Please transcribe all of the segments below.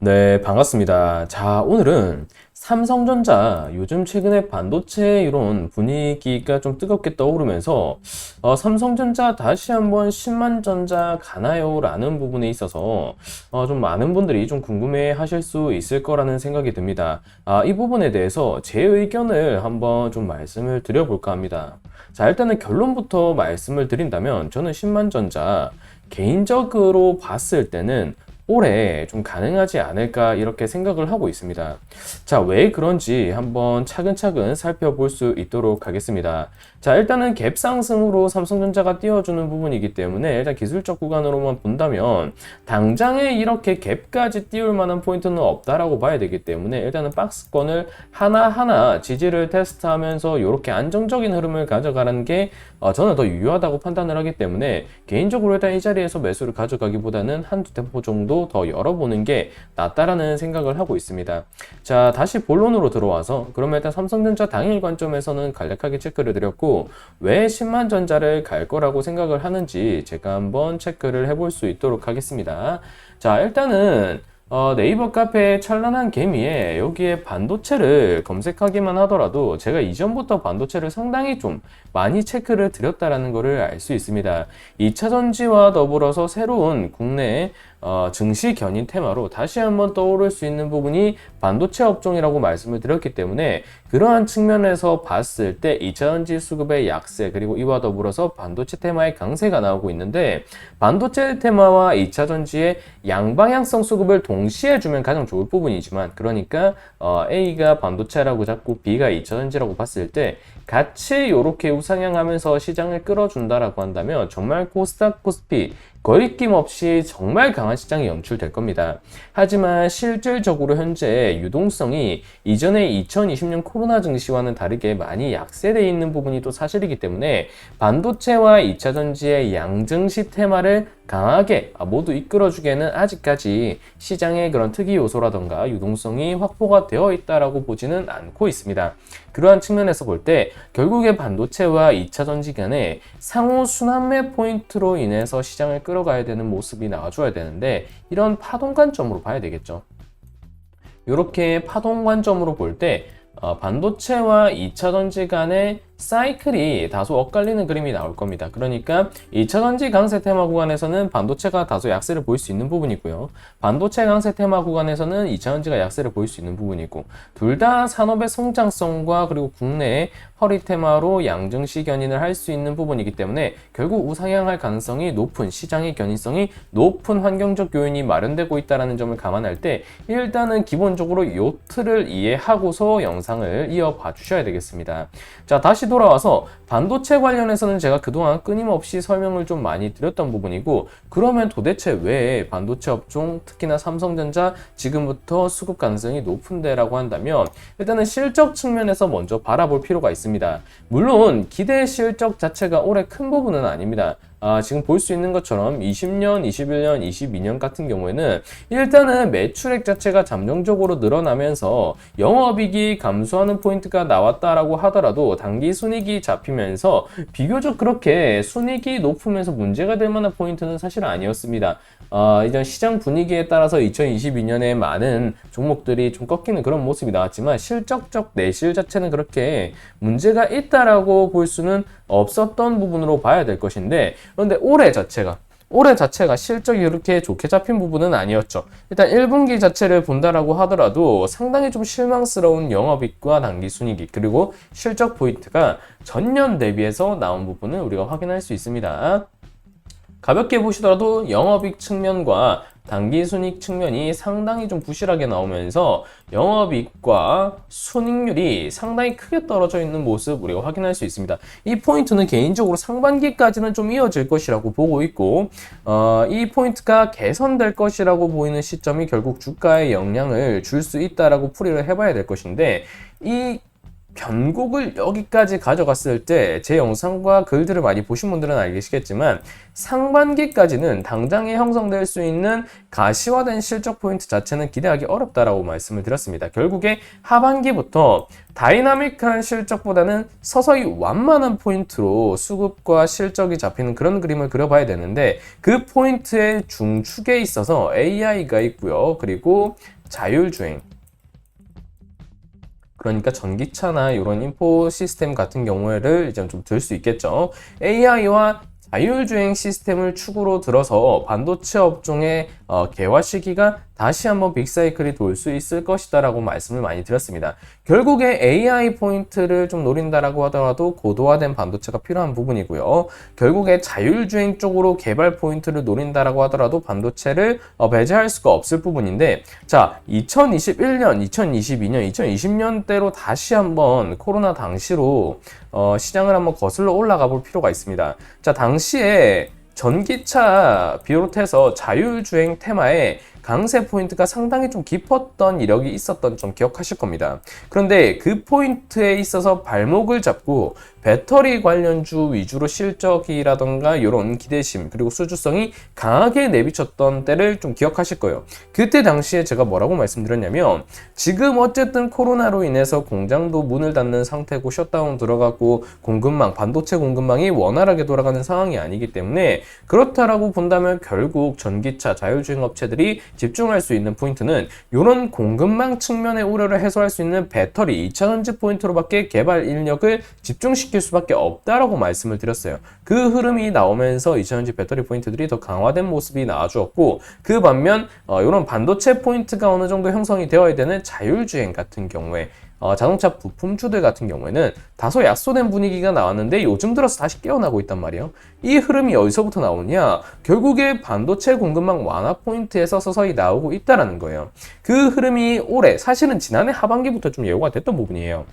네, 반갑습니다. 자, 오늘은 삼성전자 요즘 최근에 반도체 이런 분위기가 좀 뜨겁게 떠오르면서 어, 삼성전자 다시 한번 10만 전자 가나요? 라는 부분에 있어서 어, 좀 많은 분들이 좀 궁금해 하실 수 있을 거라는 생각이 듭니다. 아, 이 부분에 대해서 제 의견을 한번 좀 말씀을 드려볼까 합니다. 자, 일단은 결론부터 말씀을 드린다면 저는 10만 전자 개인적으로 봤을 때는 올해 좀 가능하지 않을까 이렇게 생각을 하고 있습니다. 자, 왜 그런지 한번 차근차근 살펴볼 수 있도록 하겠습니다. 자, 일단은 갭 상승으로 삼성전자가 띄워주는 부분이기 때문에 일단 기술적 구간으로만 본다면 당장에 이렇게 갭까지 띄울 만한 포인트는 없다라고 봐야 되기 때문에 일단은 박스권을 하나하나 지지를 테스트하면서 이렇게 안정적인 흐름을 가져가는 게 어, 저는 더 유효하다고 판단을 하기 때문에 개인적으로 일단 이 자리에서 매수를 가져가기보다는 한두 템포 정도 더 열어보는 게 낫다라는 생각을 하고 있습니다. 자, 다시 본론으로 들어와서 그러면 일단 삼성전자 당일 관점에서는 간략하게 체크를 드렸고 왜 10만 전자를 갈 거라고 생각을 하는지 제가 한번 체크를 해볼 수 있도록 하겠습니다. 자, 일단은 어, 네이버 카페 찬란한 개미에 여기에 반도체를 검색하기만 하더라도 제가 이전부터 반도체를 상당히 좀 많이 체크를 드렸다라는 것을 알 수 있습니다. 2차 전지와 더불어서 새로운 국내 어, 증시 견인 테마로 다시 한번 떠오를 수 있는 부분이 반도체 업종이라고 말씀을 드렸기 때문에 그러한 측면에서 봤을 때 2차 전지 수급의 약세 그리고 이와 더불어서 반도체 테마의 강세가 나오고 있는데 반도체 테마와 2차 전지의 양방향성 수급을 동 시에 주면 가장 좋을 부분이지만 그러니까 어, A가 반도체라고 잡고 B가 2차전지라고 봤을 때 같이 이렇게 우상향하면서 시장을 끌어준다라고 한다면 정말 코스닥 코스피 거리낌 없이 정말 강한 시장이 연출될 겁니다. 하지만 실질적으로 현재 유동성이 이전에 2020년 코로나 증시와는 다르게 많이 약세되어 있는 부분이 또 사실이기 때문에 반도체와 2차 전지의 양증시 테마를 강하게 모두 이끌어주기에는 아직까지 시장의 그런 특이 요소라던가 유동성이 확보가 되어 있다라고 보지는 않고 있습니다. 그러한 측면에서 볼 때 결국에 반도체와 2차 전지 간의 상호 순환매 포인트로 인해서 시장을 끌어 가야 되는 모습이 나와줘야 되는데 이런 파동 관점으로 봐야 되겠죠. 이렇게 파동 관점으로 볼때 어, 반도체와 2차 전지 간의 사이클이 다소 엇갈리는 그림이 나올 겁니다. 그러니까 2차 전지 강세 테마 구간에서는 반도체가 다소 약세를 보일 수 있는 부분이고요. 반도체 강세 테마 구간에서는 2차 전지가 약세를 보일 수 있는 부분이고 둘 다 산업의 성장성과 그리고 국내의 허리 테마로 양증시 견인을 할 수 있는 부분이기 때문에 결국 우상향할 가능성이 높은 시장의 견인성이 높은 환경적 요인이 마련되고 있다는 점을 감안할 때 일단은 기본적으로 요 틀을 이해하고서 영상을 이어봐 주셔야 되겠습니다. 자 다시 돌아와서 반도체 관련해서는 제가 그동안 끊임없이 설명을 좀 많이 드렸던 부분이고 그러면 도대체 왜 반도체 업종 특히나 삼성전자 지금부터 수급 가능성이 높은데라고 한다면 일단은 실적 측면에서 먼저 바라볼 필요가 있습니다. 물론 기대 실적 자체가 올해 큰 부분은 아닙니다. 아, 지금 볼 수 있는 것처럼 20년, 21년, 22년 같은 경우에는 일단은 매출액 자체가 잠정적으로 늘어나면서 영업이익이 감소하는 포인트가 나왔다라고 하더라도 단기 순이익이 잡히면서 비교적 그렇게 순이익이 높으면서 문제가 될 만한 포인트는 사실 아니었습니다. 어, 이제 시장 분위기에 따라서 2022년에 많은 종목들이 좀 꺾이는 그런 모습이 나왔지만 실적적 내실 자체는 그렇게 문제가 있다라고 볼 수는 없었던 부분으로 봐야 될 것인데 그런데 올해 자체가 올해 자체가 실적이 그렇게 좋게 잡힌 부분은 아니었죠. 일단 1분기 자체를 본다라고 하더라도 상당히 좀 실망스러운 영업이익과 당기순이익 그리고 실적 포인트가 전년 대비해서 나온 부분을 우리가 확인할 수 있습니다. 가볍게 보시더라도 영업이익 측면과 단기순익 측면이 상당히 좀 부실하게 나오면서 영업이익과 순익률이 상당히 크게 떨어져 있는 모습 우리가 확인할 수 있습니다. 이 포인트는 개인적으로 상반기까지는 좀 이어질 것이라고 보고 있고 어, 이 포인트가 개선될 것이라고 보이는 시점이 결국 주가에 영향을 줄 수 있다라고 풀이를 해봐야 될 것인데 이 변곡을 여기까지 가져갔을 때 제 영상과 글들을 많이 보신 분들은 알겠시겠지만 상반기까지는 당장에 형성될 수 있는 가시화된 실적 포인트 자체는 기대하기 어렵다라고 말씀을 드렸습니다. 결국에 하반기부터 다이나믹한 실적보다는 서서히 완만한 포인트로 수급과 실적이 잡히는 그런 그림을 그려봐야 되는데 그 포인트의 중축에 있어서 AI가 있고요. 그리고 자율주행 그러니까 전기차나 이런 인포 시스템 같은 경우에를 이제 좀 들 수 있겠죠. AI와 자율주행 시스템을 축으로 들어서 반도체 업종의 어, 개화 시기가 다시 한번 빅사이클이 돌 수 있을 것이다라고 말씀을 많이 드렸습니다. 결국에 AI 포인트를 좀 노린다라고 하더라도 고도화된 반도체가 필요한 부분이고요. 결국에 자율주행 쪽으로 개발 포인트를 노린다라고 하더라도 반도체를 어, 배제할 수가 없을 부분인데 자 2021년, 2022년, 2020년대로 다시 한번 코로나 당시로 어, 시장을 한번 거슬러 올라가 볼 필요가 있습니다. 자 당시에 전기차 비롯해서 자율주행 테마에 강세 포인트가 상당히 좀 깊었던 이력이 있었던 좀 기억하실 겁니다. 그런데 그 포인트에 있어서 발목을 잡고 배터리 관련주 위주로 실적이라던가 이런 기대심 그리고 수주성이 강하게 내비쳤던 때를 좀 기억하실 거예요. 그때 당시에 제가 뭐라고 말씀드렸냐면 지금 어쨌든 코로나로 인해서 공장도 문을 닫는 상태고 셧다운 들어가고 공급망 반도체 공급망이 원활하게 돌아가는 상황이 아니기 때문에 그렇다라고 본다면 결국 전기차 자율주행 업체들이 집중할 수 있는 포인트는 이런 공급망 측면의 우려를 해소할 수 있는 배터리 2차전지 포인트로밖에 개발 인력을 집중시킬 수밖에 없다라고 말씀을 드렸어요. 그 흐름이 나오면서 2차전지 배터리 포인트들이 더 강화된 모습이 나와주었고 그 반면 어, 이런 반도체 포인트가 어느 정도 형성이 되어야 되는 자율주행 같은 경우에 어, 자동차 부품주들 같은 경우에는 다소 약소된 분위기가 나왔는데 요즘 들어서 다시 깨어나고 있단 말이에요. 이 흐름이 어디서부터 나오냐? 결국에 반도체 공급망 완화 포인트에서 서서히 나오고 있다라는 거예요. 그 흐름이 올해 사실은 지난해 하반기부터 좀 예고가 됐던 부분이에요.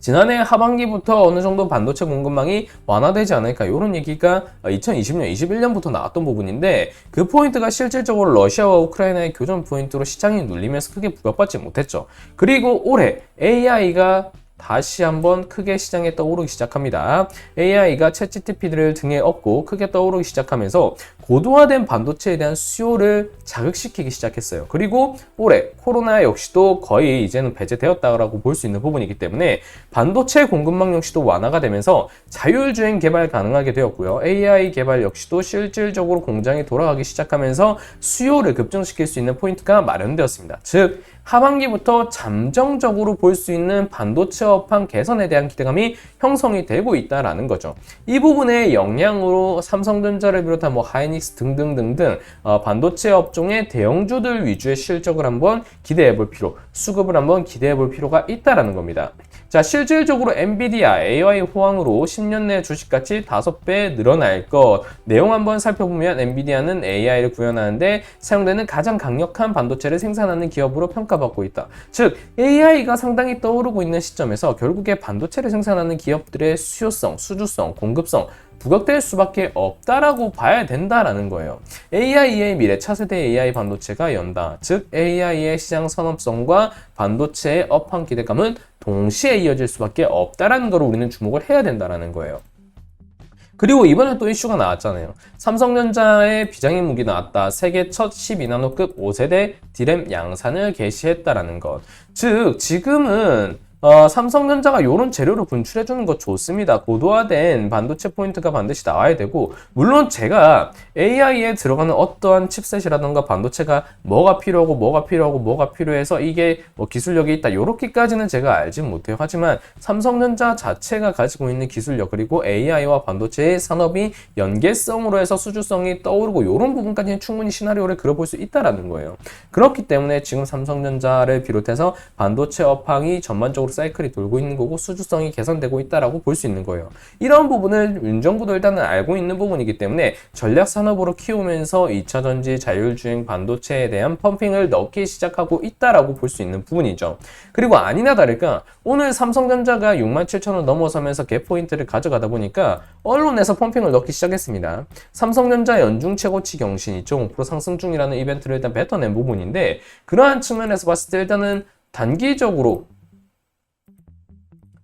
지난해 하반기부터 어느 정도 반도체 공급망이 완화되지 않을까 이런 얘기가 2020년, 21년부터 나왔던 부분인데 그 포인트가 실질적으로 러시아와 우크라이나의 교전 포인트로 시장이 눌리면서 크게 부각받지 못했죠. 그리고 올해 AI가 다시 한번 크게 시장에 떠오르기 시작합니다. AI가 챗GTP를 등에 업고 크게 떠오르기 시작하면서 고도화된 반도체에 대한 수요를 자극시키기 시작했어요. 그리고 올해 코로나 역시도 거의 이제는 배제되었다고 볼 수 있는 부분이기 때문에 반도체 공급망 역시도 완화가 되면서 자율주행 개발 가능하게 되었고요. AI 개발 역시도 실질적으로 공장이 돌아가기 시작하면서 수요를 급증시킬 수 있는 포인트가 마련되었습니다. 즉 하반기부터 잠정적으로 볼 수 있는 반도체 업황 개선에 대한 기대감이 형성이 되고 있다라는 거죠. 이 부분의 영향으로 삼성전자를 비롯한 뭐 하이닉스 등등등등 어, 반도체 업종의 대형주들 위주의 실적을 한번 기대해 볼 필요, 수급을 한번 기대해 볼 필요가 있다라는 겁니다. 자, 실질적으로 엔비디아 AI 호황으로 10년 내 주식가치 5배 늘어날 것. 내용 한번 살펴보면 엔비디아는 AI를 구현하는데 사용되는 가장 강력한 반도체를 생산하는 기업으로 평가받고 있다. 즉, AI가 상당히 떠오르고 있는 시점에서 결국에 반도체를 생산하는 기업들의 수요성, 수주성, 공급성, 부각될 수밖에 없다라고 봐야 된다라는 거예요. AI의 미래 차세대 AI 반도체가 연다. 즉 AI의 시장 선업성과 반도체의 업황 기대감은 동시에 이어질 수밖에 없다라는 걸 우리는 주목을 해야 된다라는 거예요. 그리고 이번에 또 이슈가 나왔잖아요. 삼성전자의 비장의 무기 나왔다. 세계 첫 12나노급 5세대 디램 양산을 개시했다라는 것. 즉, 지금은 어, 삼성전자가 이런 재료를 분출해 주는 거 좋습니다. 고도화된 반도체 포인트가 반드시 나와야 되고 물론 제가 AI에 들어가는 어떠한 칩셋이라던가 반도체가 뭐가 필요하고 뭐가 필요하고 뭐가 필요해서 이게 뭐 기술력이 있다 이렇게까지는 제가 알진 못해요. 하지만 삼성전자 자체가 가지고 있는 기술력 그리고 AI와 반도체의 산업이 연계성으로 해서 수주성이 떠오르고 이런 부분까지는 충분히 시나리오를 그려볼 수 있다라는 거예요. 그렇기 때문에 지금 삼성전자를 비롯해서 반도체 업황이 전반적으로 지속 사이클이 돌고 있는 거고 수주성이 개선되고 있다라고 볼 수 있는 거예요. 이런 부분을 윤 정부도 일단은 알고 있는 부분이기 때문에 전략 산업으로 키우면서 2차 전지 자율주행 반도체에 대한 펌핑을 넣기 시작하고 있다라고 볼 수 있는 부분이죠. 그리고 아니나 다를까 오늘 삼성전자가 6만 7천 원 넘어서면서 갭 포인트를 가져가다 보니까 언론에서 펌핑을 넣기 시작했습니다. 삼성전자 연중 최고치 경신 2.5% 상승 중이라는 이벤트를 일단 뱉어낸 부분인데 그러한 측면에서 봤을 때 일단은 단기적으로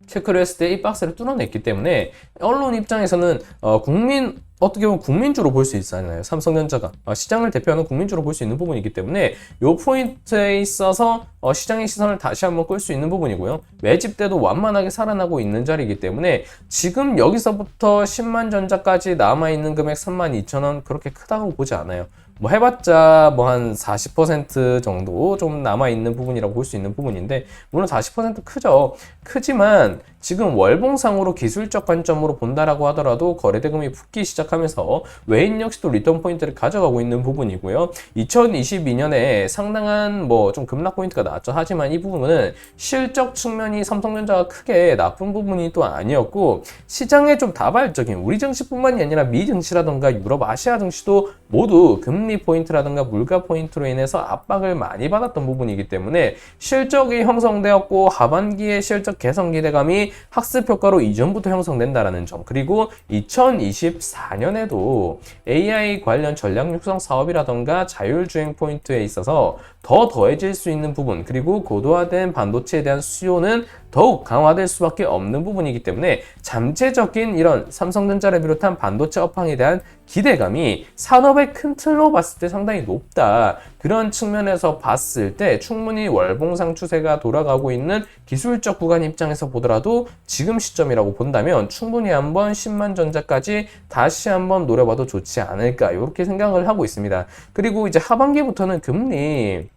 체크를 했을 때 이 박스를 뚫어냈기 때문에 언론 입장에서는 어, 국민 어떻게 보면 국민주로 볼 수 있잖아요. 삼성전자가 어, 시장을 대표하는 국민주로 볼 수 있는 부분이기 때문에 이 포인트에 있어서 어, 시장의 시선을 다시 한번 끌 수 있는 부분이고요. 매집 때도 완만하게 살아나고 있는 자리이기 때문에 지금 여기서부터 10만 전자까지 남아 있는 금액 3만 2천 원 그렇게 크다고 보지 않아요. 뭐 해봤자 뭐 한 40% 정도 좀 남아 있는 부분이라고 볼 수 있는 부분인데 물론 40% 크죠. 크지만 지금 월봉상으로 기술적 관점으로 본다라고 하더라도 거래대금이 붙기 시작하면서 외인 역시도 리턴 포인트를 가져가고 있는 부분이고요. 2022년에 상당한 뭐 좀 급락 포인트가 나 왔죠. 하지만 이 부분은 실적 측면이 삼성전자가 크게 나쁜 부분이 또 아니었고 시장에 좀 다발적인 우리 증시뿐만이 아니라 미 증시라던가 유럽 아시아 증시도 모두 금리 포인트라든가 물가 포인트로 인해서 압박을 많이 받았던 부분이기 때문에 실적이 형성되었고 하반기에 실적 개선 기대감이 학습 효과로 이전부터 형성된다라는 점 그리고 2024년에도 AI 관련 전략 육성 사업이라던가 자율주행 포인트에 있어서 더 더해질 수 있는 부분 그리고 고도화된 반도체에 대한 수요는 더욱 강화될 수밖에 없는 부분이기 때문에 잠재적인 이런 삼성전자를 비롯한 반도체 업황에 대한 기대감이 산업의 큰 틀로 봤을 때 상당히 높다. 그런 측면에서 봤을 때 충분히 월봉상 추세가 돌아가고 있는 기술적 구간 입장에서 보더라도 지금 시점이라고 본다면 충분히 한번 10만 전자까지 다시 한번 노려봐도 좋지 않을까 이렇게 생각을 하고 있습니다. 그리고 이제 하반기부터는 금리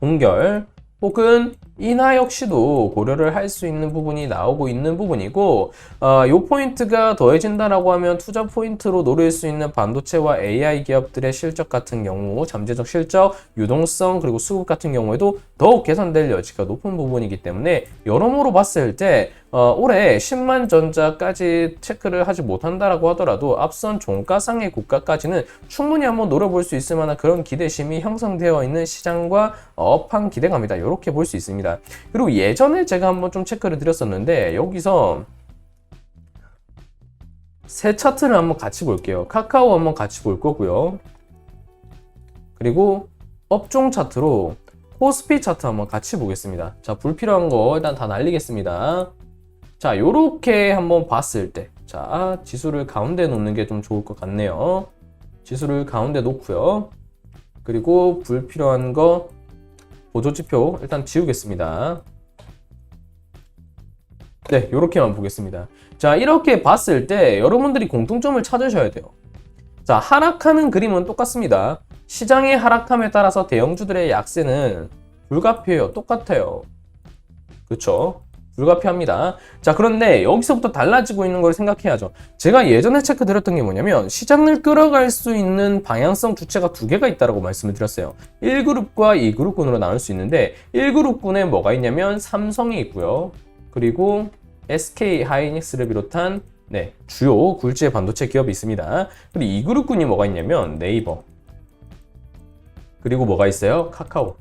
동결 혹은 인하 역시도 고려를 할 수 있는 부분이 나오고 있는 부분이고 어, 요 포인트가 더해진다라고 하면 투자 포인트로 노릴 수 있는 반도체와 AI 기업들의 실적 같은 경우 잠재적 실적, 유동성 그리고 수급 같은 경우에도 더욱 개선될 여지가 높은 부분이기 때문에 여러모로 봤을 때 어, 올해 10만 전자까지 체크를 하지 못한다라고 하더라도 앞선 종가상의 고가까지는 충분히 한번 노려볼 수 있을 만한 그런 기대심이 형성되어 있는 시장과 업한 기대감이다. 이렇게 볼 수 있습니다. 그리고 예전에 제가 한번 좀 체크를 드렸었는데 여기서 세 차트를 한번 같이 볼게요. 카카오 한번 같이 볼 거고요. 그리고 업종 차트로 코스피 차트 한번 같이 보겠습니다. 자, 불필요한 거 일단 다 날리겠습니다. 자, 요렇게 한번 봤을 때, 자, 지수를 가운데 놓는 게 좀 좋을 것 같네요. 지수를 가운데 놓고요. 그리고 불필요한 거 보조지표 일단 지우겠습니다. 네, 요렇게만 보겠습니다. 자, 이렇게 봤을 때 여러분들이 공통점을 찾으셔야 돼요. 자, 하락하는 그림은 똑같습니다. 시장의 하락함에 따라서 대형주들의 약세는 불가피해요. 똑같아요. 그쵸? 불가피합니다. 자, 그런데 여기서부터 달라지고 있는 걸 생각해야죠. 제가 예전에 체크 드렸던 게 뭐냐면 시장을 끌어갈 수 있는 방향성 주체가 두 개가 있다고 말씀을 드렸어요. 1그룹과 2그룹군으로 나눌 수 있는데 1그룹군에 뭐가 있냐면 삼성이 있고요. 그리고 SK 하이닉스를 비롯한 네, 주요 굴지의 반도체 기업이 있습니다. 그리고 2그룹군이 뭐가 있냐면 네이버 그리고 뭐가 있어요? 카카오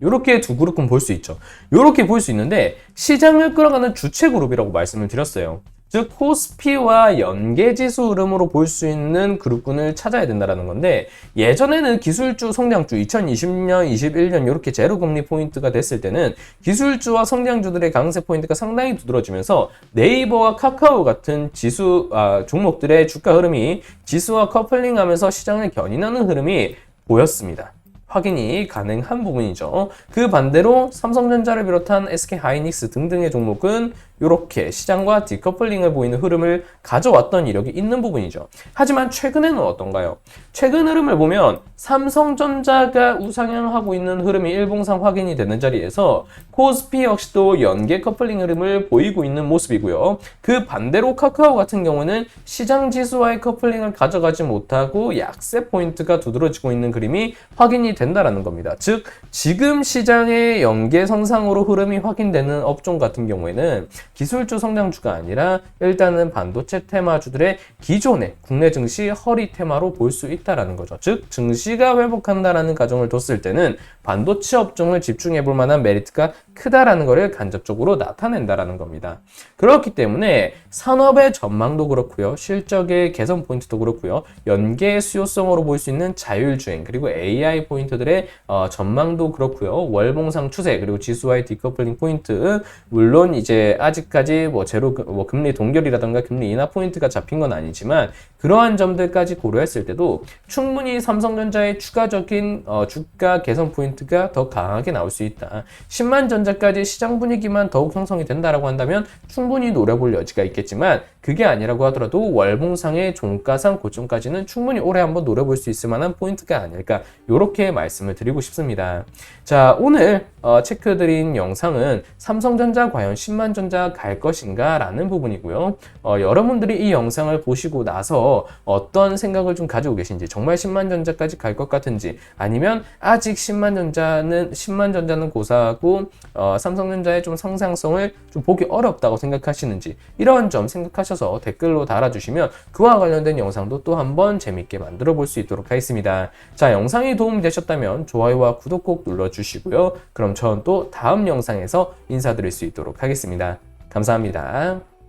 이렇게 두 그룹은 볼 수 있죠. 이렇게 볼 수 있는데 시장을 끌어가는 주체 그룹이라고 말씀을 드렸어요. 즉 코스피와 연계지수 흐름으로 볼 수 있는 그룹군을 찾아야 된다는 건데 예전에는 기술주, 성장주 2020년, 21년 이렇게 제로금리 포인트가 됐을 때는 기술주와 성장주들의 강세 포인트가 상당히 두드러지면서 네이버와 카카오 같은 지수 아, 종목들의 주가 흐름이 지수와 커플링하면서 시장을 견인하는 흐름이 보였습니다. 확인이 가능한 부분이죠. 그 반대로 삼성전자를 비롯한 SK 하이닉스 등등의 종목은 이렇게 시장과 디커플링을 보이는 흐름을 가져왔던 이력이 있는 부분이죠. 하지만 최근에는 어떤가요? 최근 흐름을 보면 삼성전자가 우상향하고 있는 흐름이 일봉상 확인이 되는 자리에서 코스피 역시도 연계 커플링 흐름을 보이고 있는 모습이고요. 그 반대로 카카오 같은 경우는 시장 지수와의 커플링을 가져가지 못하고 약세 포인트가 두드러지고 있는 그림이 확인이 된다라는 겁니다. 즉 지금 시장의 연계 선상으로 흐름이 확인되는 업종 같은 경우에는 기술주 성장주가 아니라 일단은 반도체 테마주들의 기존의 국내 증시 허리 테마로 볼 수 있다라는 거죠. 즉 증시가 회복한다라는 가정을 뒀을 때는 반도체 업종을 집중해 볼 만한 메리트가 크다라는 것을 간접적으로 나타낸다라는 겁니다. 그렇기 때문에 산업의 전망도 그렇고요. 실적의 개선 포인트도 그렇고요. 연계 수요성으로 볼 수 있는 자율주행 그리고 AI 포인트들의 어, 전망도 그렇고요. 월봉상 추세 그리고 지수와의 디커플링 포인트 물론 이제 아직 까지 뭐 제로 금- 뭐 금리 동결이라던가 금리 인하 포인트가 잡힌 건 아니지만 그러한 점들까지 고려했을 때도 충분히 삼성전자의 추가적인 어, 주가 개선 포인트가 더 강하게 나올 수 있다. 10만 전자까지 시장 분위기만 더욱 형성이 된다라고 한다면 충분히 노려볼 여지가 있겠지만 그게 아니라고 하더라도 월봉상의 종가상 고점까지는 충분히 올해 한번 노려볼 수 있을 만한 포인트가 아닐까 이렇게 말씀을 드리고 싶습니다. 자 오늘 어, 체크드린 영상은 삼성전자 과연 10만 전자 갈 것인가 라는 부분이고요. 어, 여러분들이 이 영상을 보시고 나서 어떤 생각을 좀 가지고 계신지 정말 10만 전자까지 갈 것 같은지 아니면 아직 10만 전자는 10만 전자는 고사하고 어, 삼성전자의 좀 성장성을 좀 보기 어렵다고 생각하시는지 이런 점 생각하셔서 댓글로 달아주시면 그와 관련된 영상도 또 한번 재밌게 만들어 볼 수 있도록 하겠습니다. 자 영상이 도움이 되셨다면 좋아요와 구독 꼭 눌러주시고요. 그럼 저는 또 다음 영상에서 인사드릴 수 있도록 하겠습니다. 감사합니다.